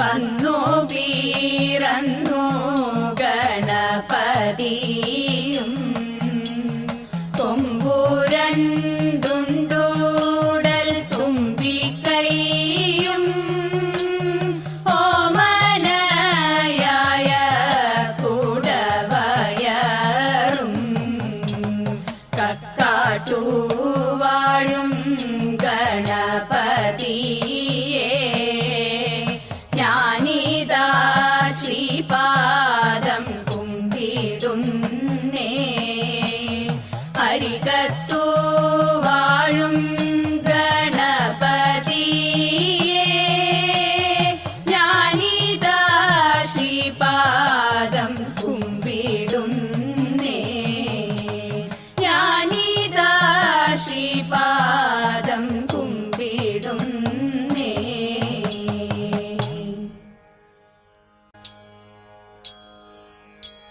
വന്നു വീരന്നു ഗണപതി.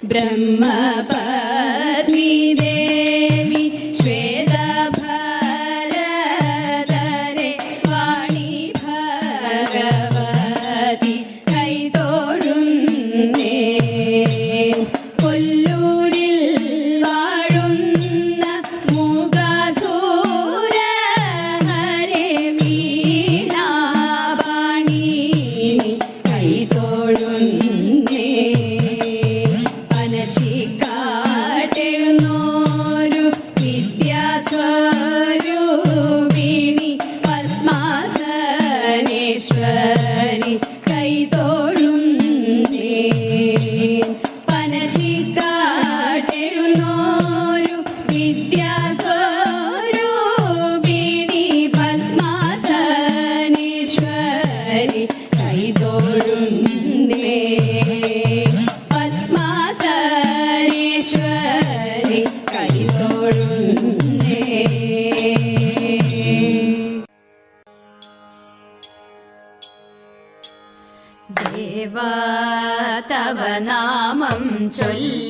ब्रह्म world. അവനാമം ചൊല്ലി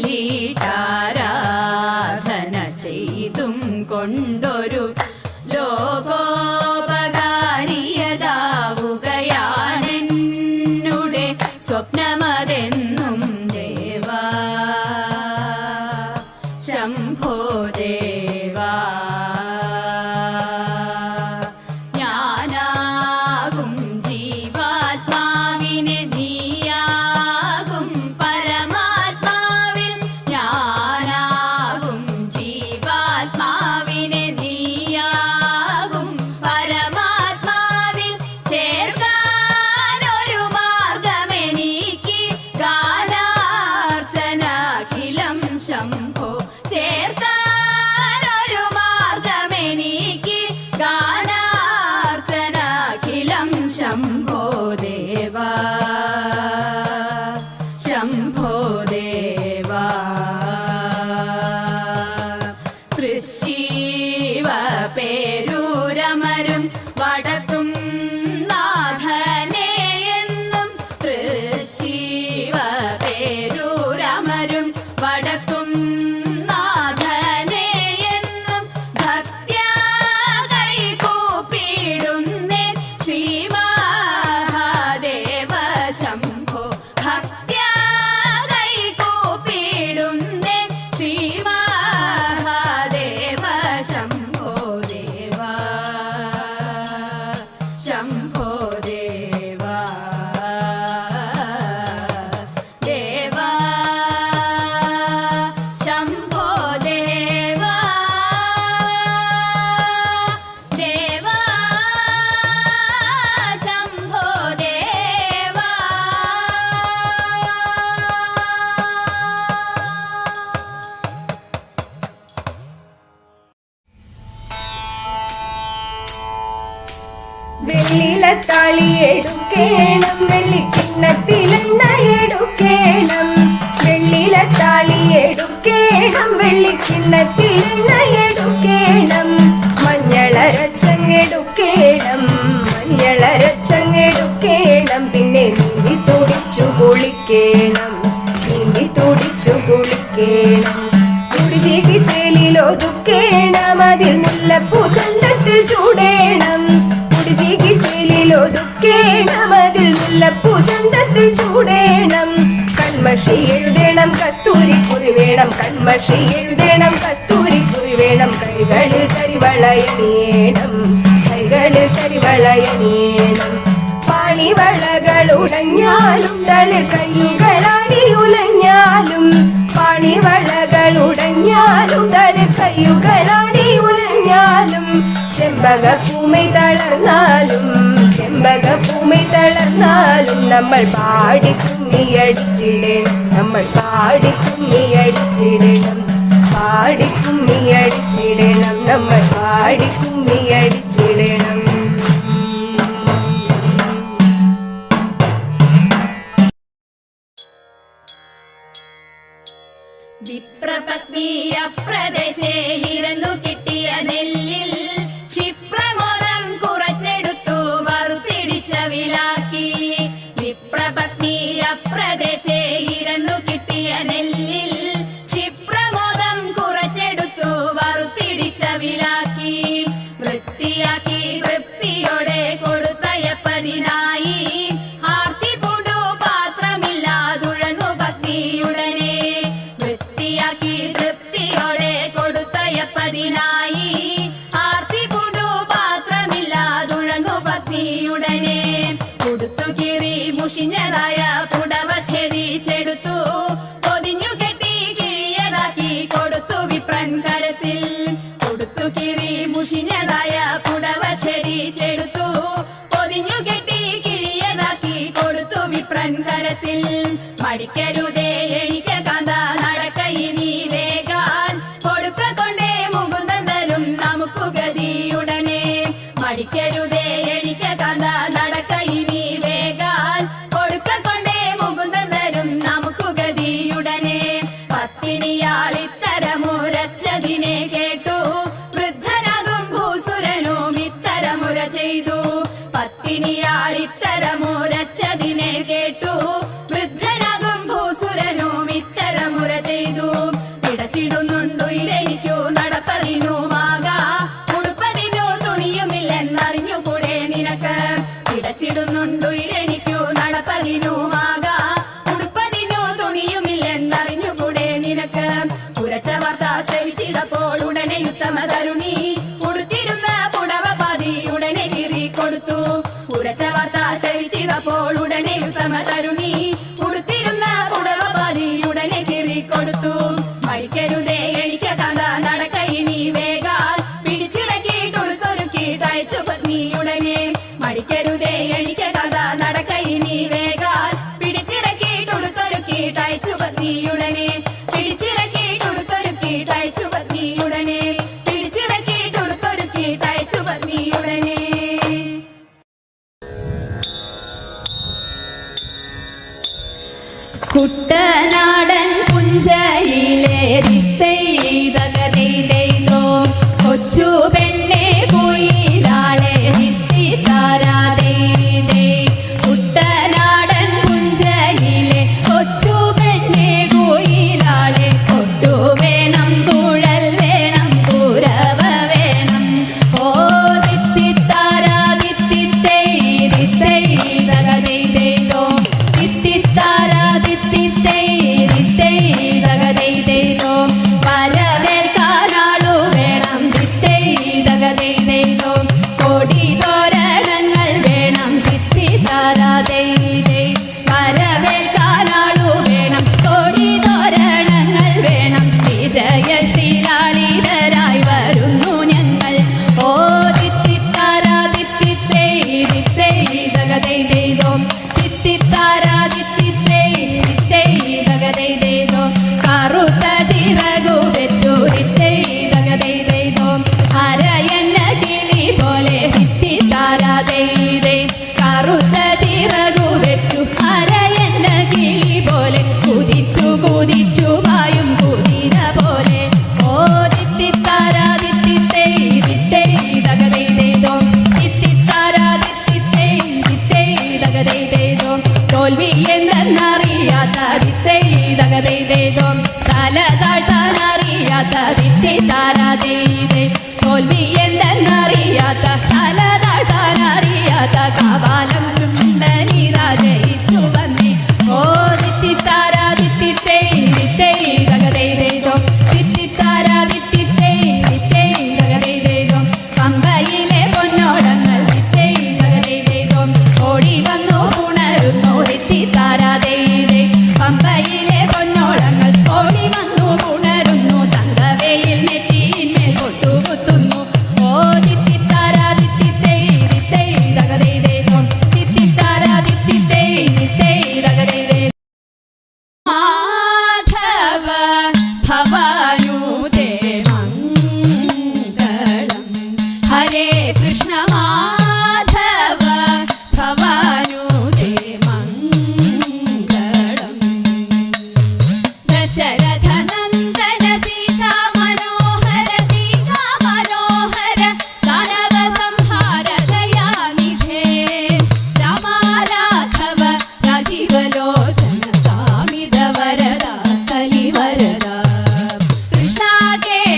สัมโพ കിണ്ണത്തിൽ നയടുക്കേണം മഞ്ഞളരച്ചങ്ങെടുക്കേണം. മഞ്ഞളരച്ചങ്ങെടുക്കേണം. പിന്നെ നീന്തി തുടിച്ചു കുളിക്കേണം. നീന്തി തുടിച്ചു കുളിക്കേണം. കുടിചീതി ചേലിലൊതുക്കേണം. അതിൽ മുല്ലപ്പൂ ചന്തത്തിൽ ചൂടേണം. കുടിചീകി ചേലിലൊതുക്കേണം. അതിൽ മുല്ലപ്പൂ ചന്തത്തിൽ ചൂടേണം. കൺമഷി എഴുതണം. കസ്തൂരി വേണം കൺമഷി എഴുതണം കസ്തൂരിക്കുറി വേണം കൈകളിൽ കരിവളയനീണം കൈകളിൽ കരിവളയനീണം പാണിവളകൾ ഉടഞ്ഞാലും തളിർ കയ്യുകളാടി ഉലഞ്ഞാലും പാണിവളകൾ ഉടഞ്ഞാലും തളിർ കയ്യുകളാടി ഉലഞ്ഞാലും ചെമ്പക ഭൂമി തളർന്നാലും ചെമ്പക ഭൂമി പാടിയാലും നമ്മൾ പാടി കുമ്മിയടിച്ചിടണം നമ്മൾ പാടി കുമ്മിയടിച്ചിടണം പാടി കുമ്മിയടിച്ചിടണം നമ്മൾ പാടി കുമ്മിയടിച്ചിടണം വിപ്രപത്നിയ പ്രദേശേ ഇരുന്നു കിട്ടിയ നെല്ലിൽ けるで വാർത്ത ശയിച്ചിതപ്പോൾ ഉടനെ ഉത്തമ തരുണ കുട്ടനാടൻ പുഞ്ചയിലെ പെയ്തകതയിലെയ്തോ കൊച്ചു കറുത്ത വെച്ചു അര എന്ന പോലെ കുതിര പോലെ. തോൽവി എന്തെന്നറിയാത്ത ദിത്തൈ അറിയാത്ത കാവാലം ചുണ്ടനി രാജയിച്ചു വന്നി ഓ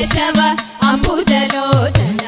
കേശവ അംബുജലോചന.